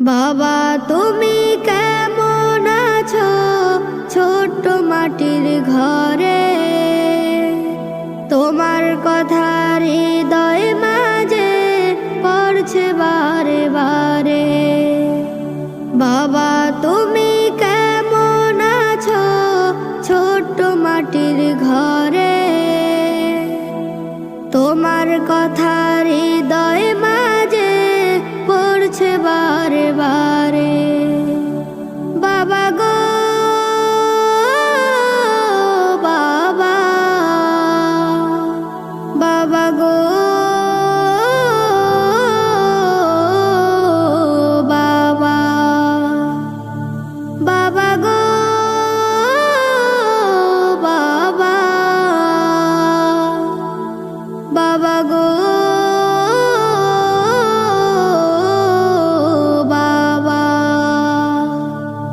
বাবা তুমি কেমন আছো? ছোট্ট মাটির ঘরে তোমার কথা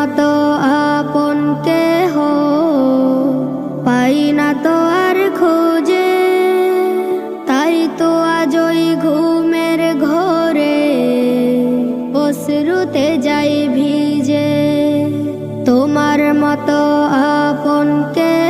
মতো আপন কেহ পাই না তো আর খোঁজে। তাই তো আজ ওই ঘুমের ঘরে অশ্রুতে যাই ভিজে। তোমার মতো আপন কেহ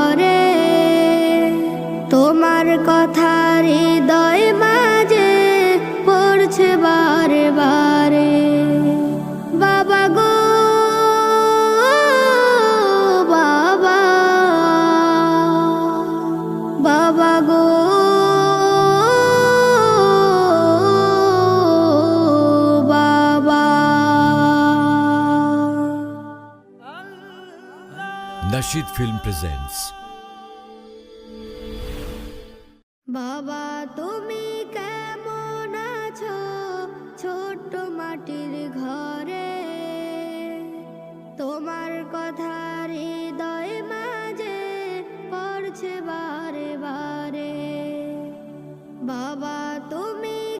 Nashid ফিল্ম প্রেজেন্টস। বাবা তুমি কেমন আছো? ছোট্ট মাটির ঘরে। তোমার কথা